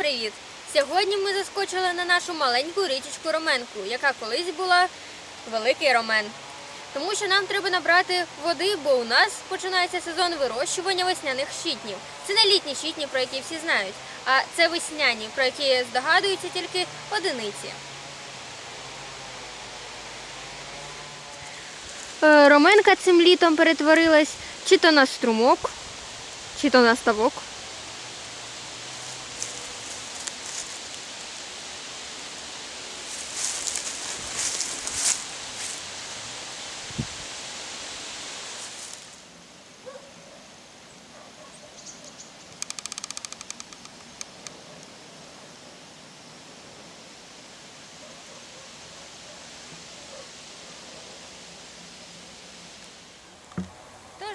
Привіт! Сьогодні ми заскочили на нашу маленьку річечку Роменку, яка колись була великий ромен. Тому що нам треба набрати води, бо у нас починається сезон вирощування весняних щитнів. Це не літні щитні, про які всі знають, а це весняні, про які здогадуються тільки одиниці. Е, Роменка цим літом перетворилась чи то на струмок, чи то на ставок.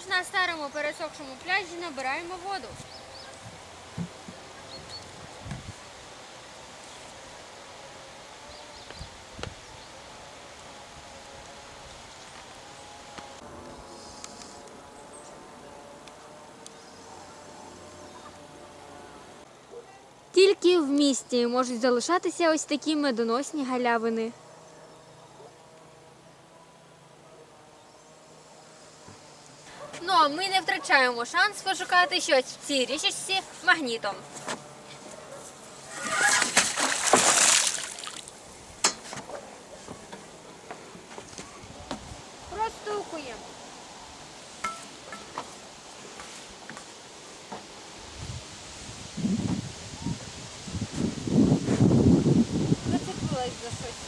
Тож на старому пересохшому пляжі набираємо воду. Тільки в місті можуть залишатися ось такі медоносні галявини. Ну а ми не втрачаємо шанс пошукати щось в цій річечці магнітом. Простукуємо. Зацепилась за щось.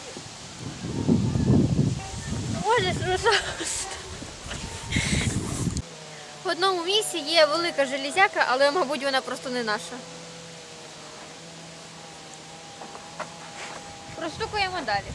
Пожалуйста. В одному місці є велика железяка, але, мабуть, вона просто не наша. Простукуємо далі.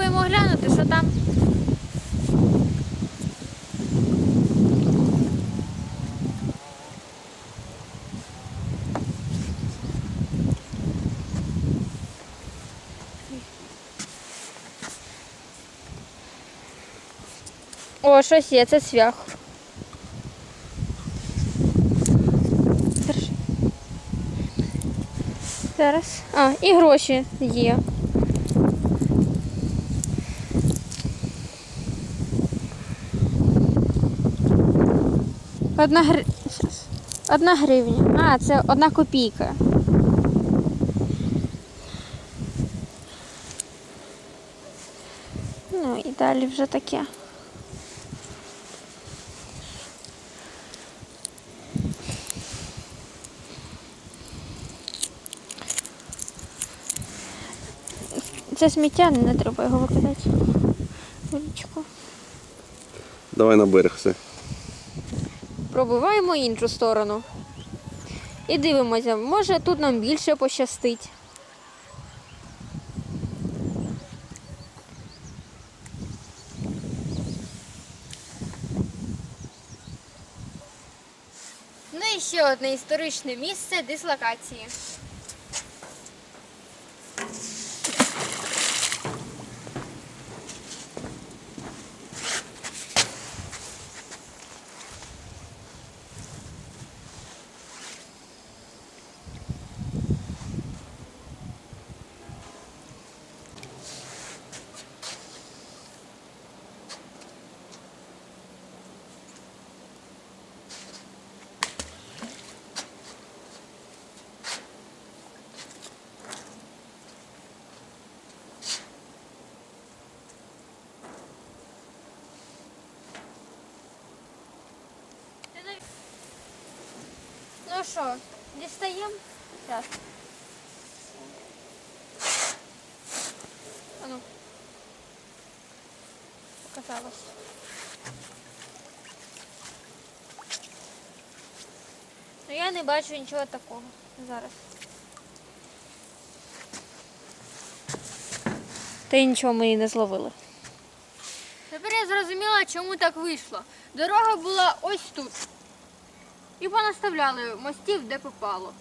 Спробуємо глянути, що там. О, щось є, це. Держи. Зараз. А, і гроші є. Одна щас. Одна гривня. А, це одна копійка. Ну і далі вже таке. Це сміття, не треба його викидати. В. Давай на берег все. Пробиваємо іншу сторону. І дивимося, може тут нам більше пощастить. Ну і ще одне історичне місце дислокації. Ну що, дістаємо? Зараз. А ну. Показалось. Ну я не бачу нічого такого зараз. Та й нічого ми і не зловили. Тепер я зрозуміла, чому так вийшло. Дорога була ось тут. І понаставляли мостів, де попало.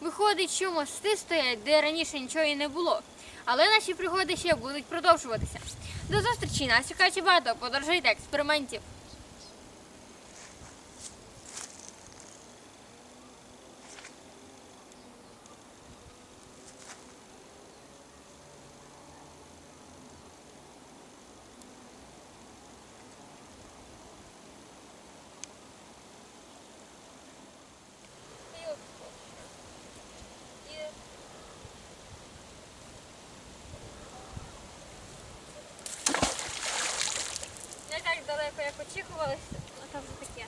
Виходить, що мости стоять, де раніше нічого і не було. Але наші пригоди ще будуть продовжуватися. До зустрічі, нас чекає багато подорожей та експериментів. Далеко, як очікувалося, а там вже таке.